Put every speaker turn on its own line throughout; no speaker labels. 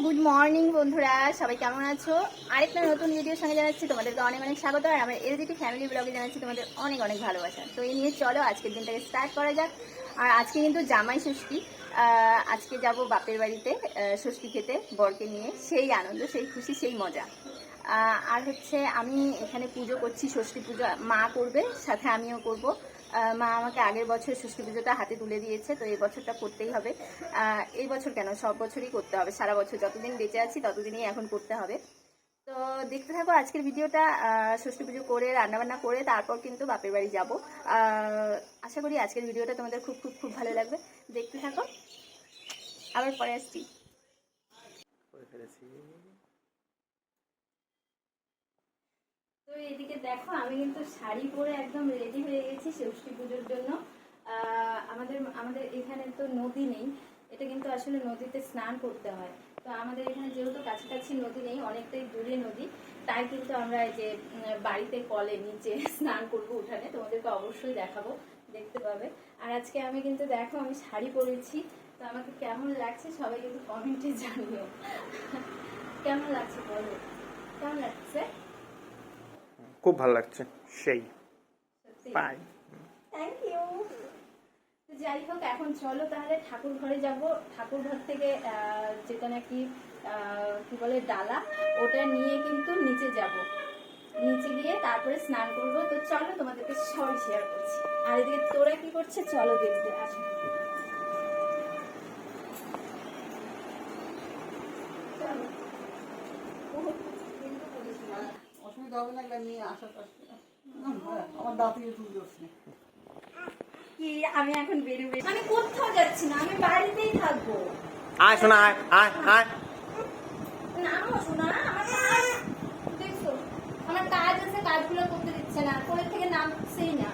Good morning বন্ধুরা, সবাই কেমন আছো? আরেকটা নতুন ভিডিওর সঙ্গে জানাচ্ছি তোমাদেরকে অনেক অনেক স্বাগত, আর আমার এলজিটি ফ্যামিলি ব্লগে জানাচ্ছি তোমাদের অনেক অনেক ভালোবাসা। তো এই নিয়ে চলো আজকের দিনটাকে স্টার্ট করা যাক। আর আজকে কিন্তু জামাই ষষ্ঠী আজকে যাব বাপের বাড়িতে ষষ্ঠী খেতে, বরকে নিয়ে। সেই আনন্দ, সেই খুশি, সেই মজা। আর হচ্ছে আমি এখানে পুজো করছি, ষষ্ঠী পুজো মা করবে, সাথে আমিও করব। মা আমাকে আগের বছর ষষ্ঠী পুজোটা হাতে তুলে দিয়েছে, তো এই বছরটা করতেই হবে। এই বছর কেন? সব বছরই করতে হবে, সারা বছর যতদিন বেঁচে আছি ততদিনই এখন করতে হবে। তো দেখতে থাকো আজকের ভিডিওটা ষষ্ঠী পুজো করে, রান্নাবান্না করে, তারপর কিন্তু বাপের বাড়ি যাব। আশা করি আজকের ভিডিওটা তোমাদের খুব খুব খুব ভালো লাগবে। দেখতে থাকো, আবার পরে আসছি
করে ফেলেছি
তো এদিকে দেখো, আমি কিন্তু শাড়ি পরে একদম রেডি হয়ে গেছি ষষ্ঠী পুজোর জন্য। আমাদের আমাদের এখানে তো নদী নেই। এটা কিন্তু আসলে নদীতে স্নান করতে হয়। তো আমাদের এখানে যেহেতু কাছাকাছি নদী নেই, অনেকটাই দূরে নদী, তাই কিন্তু আমরা এই যে বাড়িতে কলে নিচে স্নান করব উঠানে। তোমাদেরকে অবশ্যই দেখাবো, দেখতে পাবে। আর আজকে আমি কিন্তু দেখো, আমি শাড়ি পরেছি। তো আমাকে কেমন লাগছে সবাই কিন্তু কমেন্টে জানিও। কেমন লাগছে বলো? কেমন লাগছে?
খুব ভালো লাগছে। সেই। পাই
থ্যাংক ইউ যাই হোক এখন চলো তাহলে ঠাকুর ঘরে যাব। ঠাকুর ঘর থেকে আহ, যেটা নাকি আহ, কি বলে ডালা ওটা নিয়ে কিন্তু নিচে যাব। নিচে গিয়ে তারপরে স্নান করব। তো চলো তোমাদেরকে সবাই শেয়ার করছি। আর এদিকে তোরা কি করছে? চলো দেখতে আসো চলো।
অসুবিধা হবে না এগুলো নিয়ে আসার আমার দাঁত
কি আমি এখন কোথাও যাচ্ছি না আমি বাড়িতেই থাকব।
আয় শোনা আয় আয় আয়।
না শোনা আমার কাজ দেখছ আমার কাজ আছে কাজগুলো করতে দিচ্ছে না থেকে নামছেই না।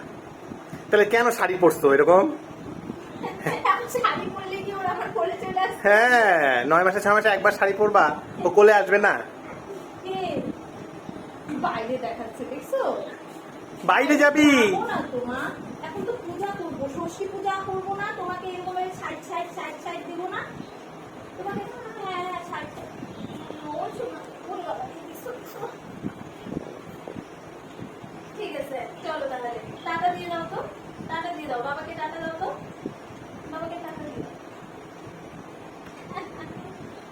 তাহলে কেন শাড়ি পরছো এরকম?
এখন শাড়ি পরলে কি ওরা আমার কোলে চলে আসছে
হ্যাঁ নয় মাসে ছ মাসে একবার শাড়ি পরবা ও কোলে আসবে না?
বাইরে দেখাচ্ছে দেখছ?
বাইরে যাবি?
না তোমা। এখন তো পূজা করব ষষ্ঠী পূজা করব না তোমাকে এরকম সাইড সাইড সাইড সাইড দেবো না। তোমাকে হ্যাঁ হ্যাঁ সাইড দেখছ? ঠিক আছে চলো তাহলে টাটা দিয়ে দাও তো টাটা দিয়ে দাও বাবাকে টাটা দাও তো বাবাকে টাটা দিয়ে দাও।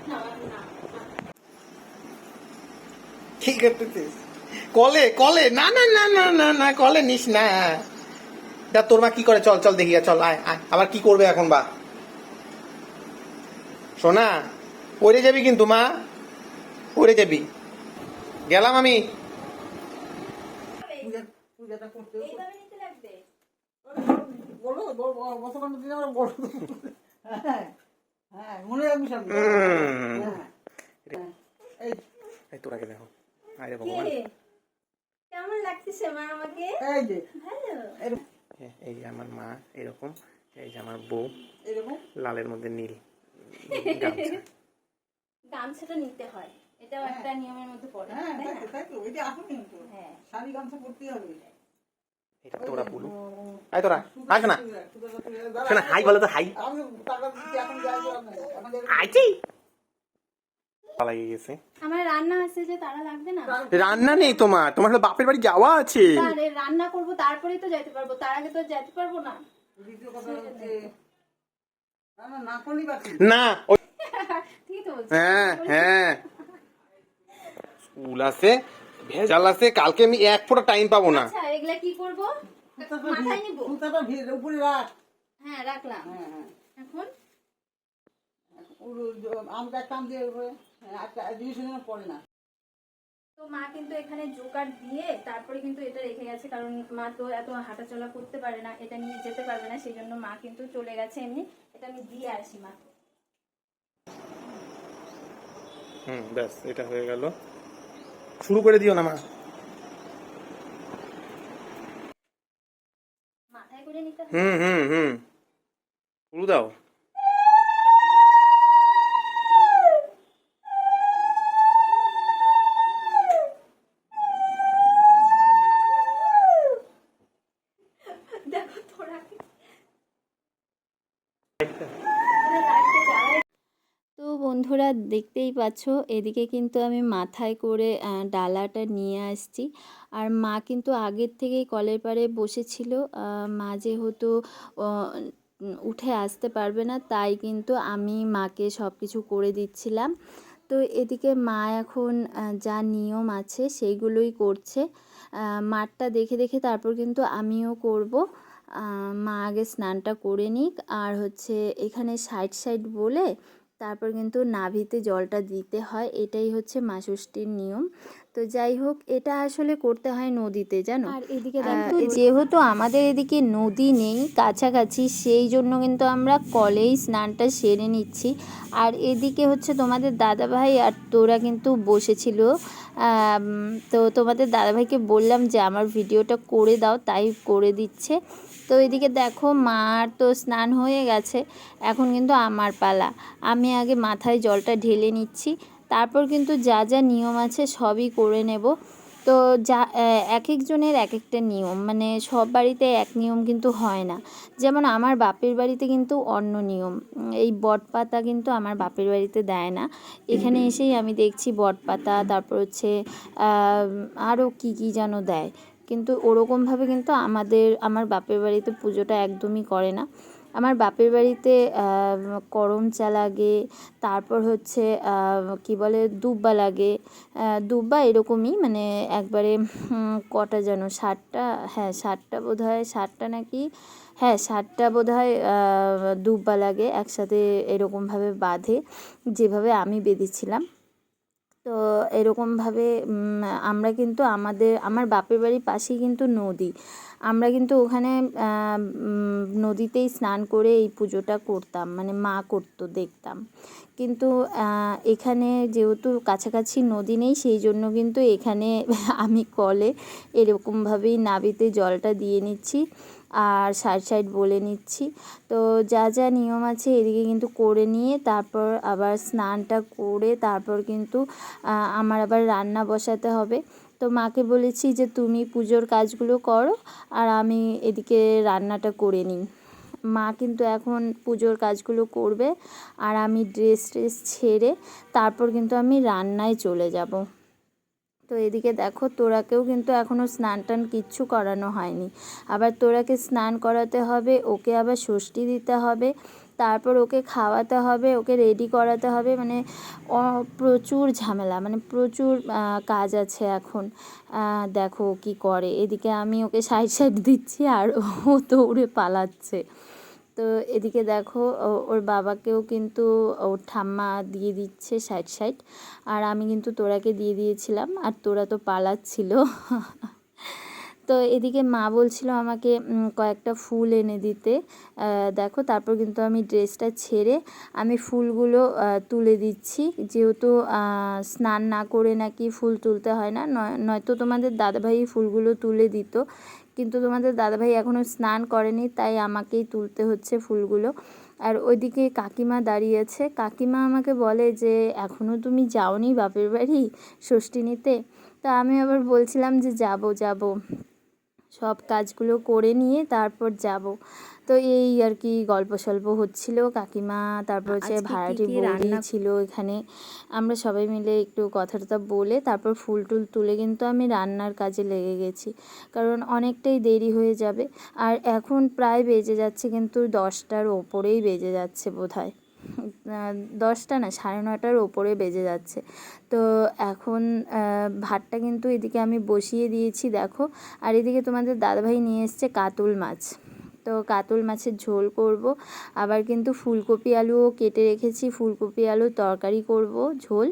না না না
কি করতেছিস কলে কলে না না না না না না কলে নিস না। দা তোর মা কি করে? চল চল দেখি চল আয় আয়। আবার কি করবে এখন বা? সোনা পড়ে যাবি কিন্তু মা। পড়ে যাবি। গেলাম আমি।
হ্যাঁ হ্যাঁ মনে। হ্যাঁ। এই
এই তোরাকে দেখো। আরে ভগবান।
মা আমাকে?
এই যে।
ভালো।
এই যে আমার মা এরকম। এই যে আমার বউ।
এরকম?
লালের মধ্যে নীল।
গামছাটা নিতে হয়। এটাও একটা নিয়মের মধ্যে পড়ে
হ্যাঁ
তাই
তাই তো তাই তো ওইটা আসুন কিন্তু
হ্যাঁ।
শাড়ি গামছা পরতেই হবে।
এটা তোরা বলু আয় তোরা। আয় শোনা।
সুতরাং তুই দাঁড়া।
শোনা হাই বলো তো হাই। আইছি পালাই গেছে
আমার রান্না আছে যে তারা লাগবে না?
রান্না নেই তোমার। তোমার হলো বাপের বাড়ি যাওয়া আছে।
আরে রান্না করব তারপরেই তো যেতে পারব। তার আগে তো যেতে পারব না।
দ্বিতীয় কথা হচ্ছে না না না করলেই বাকি
না ওই-
ঠিক তো বলছি
হ্যাঁ হ্যাঁ। স্কুল আছে ভেজাল আছে কালকে আমি এক ফোঁটা টাইম পাবো না।
আচ্ছা এগুলা কি করব? মাথায় নিব?
উপরে রাখ।
হ্যাঁ রাখলাম।
হ্যাঁ হ্যাঁ।
এখন?
দিয়ে হ্যাঁ, একটা জিনিস পড়ে না।
তো মা কিন্তু এখানে জোকার দিয়ে তারপরে কিন্তু এটা রেখে গেছে কারণ মা তো এত হাঁটাচলা করতে পারে না এটা নিয়ে যেতে পারবে না সেই জন্য মা কিন্তু চলে গেছে এমনি। এটা আমি দিয়ে আসি মা।
হুম ব্যাস এটা হয়ে গেল। শুরু করে দিও না মা।
মাথায় করে নিতে
হুম হুম হুম। শুরু দাও।
বন্ধুরা দেখতেই পাচ্ছ, এদিকে কিন্তু আমি মাথায় করে ডালাটা নিয়ে আসছি। আর মা কিন্তু আগের থেকেই কলের পাড়ে বসেছিল। মা যেহেতু উঠে আসতে পারবে না, তাই কিন্তু আমি মাকে সব কিছু করে দিচ্ছিলাম। তো এদিকে মা এখন যা নিয়ম আছে সেইগুলোই করছে। মাঠটা দেখে দেখে তারপর কিন্তু আমিও করব। মা আগে স্নানটা করে নিক। আর হচ্ছে এখানে সাইড সাইড বলে তারপর কিন্তু নাভিতে জলটা দিতে হয় এটাই হচ্ছে মা ষষ্ঠীর নিয়ম। তো যাই হোক এটা আসলে করতে হয় নদীতে জানো? আর এদিকে যেহেতু আমাদের এদিকে নদী নেই কাছাকাছি সেই জন্য কিন্তু আমরা কলেই স্নানটা সেরে নিচ্ছি। আর এদিকে হচ্ছে তোমাদের দাদাভাই আর তোরা কিন্তু বসেছিল। তো তোমাদের দাদাভাইকে বললাম যে আমার ভিডিওটা করে দাও। তাই করে দিচ্ছে। তো এদিকে দেখো মার তো স্নান হয়ে গেছে, এখন কিন্তু আমার পালা। আমি আগে মাথায় জলটা ঢেলে নিচ্ছি, তারপর কিন্তু যা যা নিয়ম আছে সবই করে নেব। তো যা এক একজনের এক একটা নিয়ম মানে সব বাড়িতে এক নিয়ম কিন্তু হয় না। যেমন আমার বাপের বাড়িতে কিন্তু অন্য নিয়ম, এই বট পাতা কিন্তু আমার বাপের বাড়িতে দেয় না। এখানে এসেই আমি দেখছি বট পাতা, তারপর হচ্ছে আরও কী কী যেন দেয়। কিন্তু ওরকমভাবে কিন্তু আমাদের, আমার বাপের বাড়িতে পুজোটা একদমই করে না। আমার বাপের বাড়িতে করম চা লাগে, তারপর হচ্ছে কি বলে, দুব্বা লাগে। দুব্বা এরকমই মানে একবারে কটা যেন ষাটটা হ্যাঁ ষাটটা বোধ হয় ষাটটা নাকি হ্যাঁ ষাটটা বোধ হয় দুব্বা লাগে, একসাথে এরকমভাবে বাঁধে, যেভাবে আমি বেঁধেছিলাম। তো এরকমভাবে আমরা কিন্তু আমাদের, আমার বাপের বাড়ির পাশেই কিন্তু নদী। আমরা কিন্তু ওখানে নদীতেই স্নান করে এই পুজোটা করতাম মানে মা করতো দেখতাম। কিন্তু এখানে যেহেতু কাছাকাছি নদী নেই, সেই জন্য কিন্তু এখানে আমি কলে এরকমভাবেই নাবিতে জলটা দিয়ে নিচ্ছি আর সাইড সাইড বলে নিচ্ছি। তো যা যা নিয়ম আছে এদিকে কিন্তু করে নিয়ে তারপর আবার স্নানটা করে তারপর কিন্তু আমার আবার রান্না বসাতে হবে। তো মাকে বলেছি যে, তুমি পুজোর কাজগুলো করো আর আমি এদিকে রান্নাটা করে নিই। মা কিন্তু এখন পুজোর কাজগুলো করবে আর আমি ড্রেস ট্রেস ছেড়ে তারপর কিন্তু আমি রান্নায় চলে যাব। তো এদিকে দেখো তোরাকেও কিন্তু এখনও স্নান টান কিচ্ছু করানো হয়নি। আবার তোরাকে স্নান করাতে হবে, ওকে আবার ষষ্ঠী দিতে হবে, তারপর ওকে খাওয়াতে হবে, ওকে রেডি করাতে হবে মানে প্রচুর ঝামেলা মানে প্রচুর কাজ আছে এখন। দেখো কি করে। এদিকে আমি ওকে সাইড সাইড দিচ্ছি আর ও দৌড়ে পালাচ্ছে। তো এদিকে দেখো ওর বাবাকেও কিন্তু ওর ঠাম্মা দিয়ে দিচ্ছে সাইড সাইড আর আমি কিন্তু তোরাকে দিয়ে দিয়েছিলাম, আর তোরা তো পালাচ্ছিল। তো এদিকে মা বলছিল আমাকে কয়েকটা ফুল এনে দিতে। দেখো, তারপর কিন্তু আমি ড্রেসটা ছেড়ে আমি ফুলগুলো তুলে দিচ্ছি। যেহেতু স্নান না করে নাকি ফুল তুলতে হয় না, নয়, নয়তো তোমাদের দাদাভাই ফুলগুলো তুলে দিত। কিন্তু তোমাদের দাদাভাই এখনও স্নান করেনি, তাই আমাকেই তুলতে হচ্ছে ফুলগুলো। আর ওইদিকে কাকিমা দাঁড়িয়ে আছে কাকিমা আমাকে বলে যে এখনও তুমি যাওনি বাপের বাড়ি ষষ্ঠী নিতে? তা আমি আবার বলছিলাম যে, যাব যাব। সব কাজগুলো করে নিয়ে তারপর যাব। তো এই আর কি গল্প সল্প হচ্ছিল। কাকিমা তারপর হচ্ছে ভাড়াটি
রান্না
ছিল এখানে আমরা সবাই মিলে একটু কথা টথা বলে তারপর ফুল টুল তুলে কিন্তু আমি রান্নার কাজে লেগে গেছি। কারণ অনেকটাই দেরি হয়ে যাবে। আর এখন প্রায় বেজে যাচ্ছে কিন্তু দশটার ওপরেই বেজে যাচ্ছে বোধহয়। আহ, দশটা না, সাড়ে নটার ওপরে বেজে যাচ্ছে। তো এখন ভাতটা কিন্তু এদিকে আমি বসিয়ে দিয়েছি, দেখো। আর এদিকে তোমাদের দাদাভাই নিয়ে এসছে কাতল মাছ। তো কাতল মাছের ঝোল করব। আবার কিন্তু ফুলকপি আলুও কেটে রেখেছি। ফুলকপি আলুর তরকারি করব। ঝোল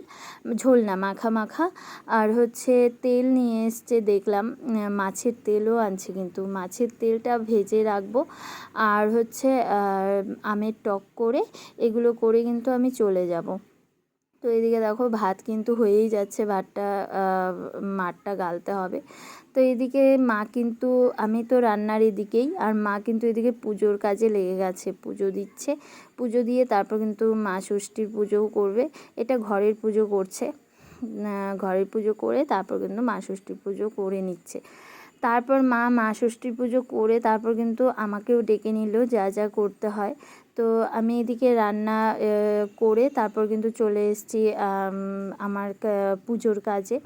ঝোল না, মাখা মাখা। আর হচ্ছে তেল নিয়ে এসছে, দেখলাম মাছের তেলও আনছে কিন্তু। মাছের তেলটা ভেজে রাখব। আর হচ্ছে আমের টক করে এগুলো করে কিন্তু আমি চলে যাব। তো এদিকে দেখো, ভাত কিন্তু হয়েই যাচ্ছে। ভাতটা মাঠটা গালতে হবে। তো এদিকে মা কিন্তু, আমি তো রান্নার এদিকেই, আর মা কিন্তু এদিকে পুজোর কাজে লেগে গেছে, পুজো দিচ্ছে। পুজো দিয়ে তারপর কিন্তু মা ষষ্ঠীর পুজোও করবে, এটা ঘরের পুজো করছে। ঘরের পুজো করে তারপর কিন্তু মা ষষ্ঠীর পুজো করে নিচ্ছে। তারপর মা মা ষষ্ঠী পুজো করে তারপর কিন্তু আমাকেও ডেকে নিল যা যা করতে হয়। তো আমি এদিকে রান্না করে তারপর কিন্তু চলে এসেছি আমার পুজোর কাজে।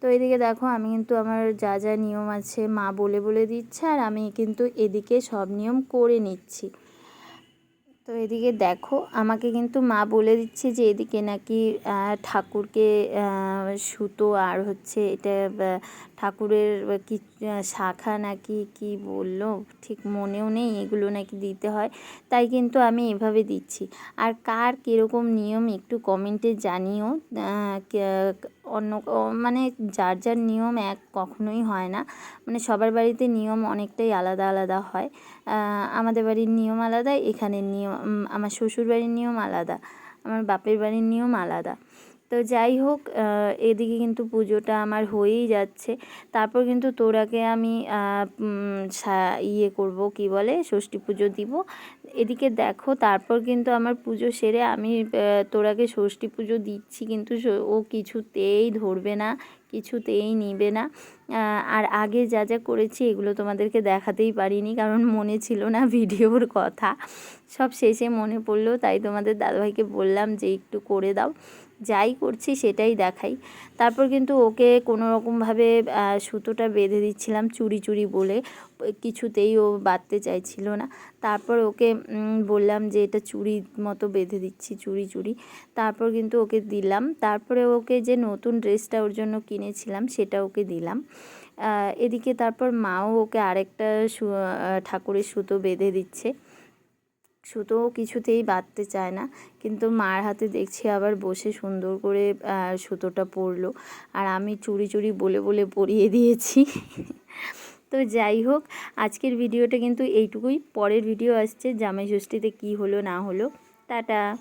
তো এদিকে দেখো আমি কিন্তু আমার যা যা নিয়ম আছে মা বলে বলে দিচ্ছে আর আমি কিন্তু এদিকে সব নিয়ম করে নিচ্ছি। তো এদিকে দেখো আমাকে কিন্তু মা বলে দিচ্ছে যে এদিকে নাকি ঠাকুরকে সুতো আর হচ্ছে এটা ঠাকুরের কি শাখা নাকি কি বলল, ঠিক মনেও নেই, এগুলো নাকি দিতে হয়, তাই কিন্তু আমি এভাবে দিচ্ছি। আর কার কীরকম নিয়ম একটু কমেন্টে জানিও অন্য মানে যার যার নিয়ম এক কখনোই হয় না। মানে সবার বাড়িতে নিয়ম অনেকটাই আলাদা আলাদা হয়। আমাদের বাড়ির নিয়ম আলাদা, এখানের নিয়ম আমার শ্বশুর বাড়ির নিয়ম আলাদা, আমার বাপের বাড়ির নিয়ম আলাদা। তো যাই হোক এদিকে কিন্তু পুজোটা আমার হয়েই যাচ্ছে। তারপর কিন্তু তোরাকে আমি ইয়ে করব, কি বলে, ষষ্ঠী পুজো দিব। এদিকে দেখো, তারপর কিন্তু আমার পুজো সেরে আমি তোরাকে ষষ্ঠী পুজো দিচ্ছি, কিন্তু ও কিছুতেই ধরবে না। কিছুতেই নিবে না। আর আগে যা যা করেছি এগুলো তোমাদেরকে দেখাতেই পারিনি, কারণ মনে ছিল না ভিডিওর কথা। সব শেষে মনে পড়ল, তাই তোমাদের দাদাভাইকে বললাম যে একটু করে দাও। যাই করছি সেটাই দেখাই। তারপর কিন্তু ওকে কোনো রকমভাবে সুতোটা বেঁধে দিচ্ছিলাম চুরি চুরি বলে। কিছুতেই ও বাঁধতে চাইছিল না। তারপর ওকে বললাম যে এটা চুরি মতো বেঁধে দিচ্ছি, চুরি চুরি। তারপর কিন্তু ওকে দিলাম। তারপরে ওকে যে নতুন ড্রেসটা ওর জন্য কিনেছিলাম সেটা ওকে দিলাম। এদিকে তারপর মাও ওকে আরেকটা ঠাকুরের সুতো বেঁধে দিচ্ছে। সুতোও কিছুতেই বাঁধতে চায় না। কিন্তু মার হাতে দেখছি আবার বসে সুন্দর করে সুতোটা পরলো। আর আমি চুরি চুরি বলে বলে পরিয়ে দিয়েছি। তো যাই হোক, আজকের ভিডিওটা কিন্তু এইটুকুই। পরের ভিডিও আসছে জামাই ষষ্ঠীতে কী হলো না হলো। টাটা।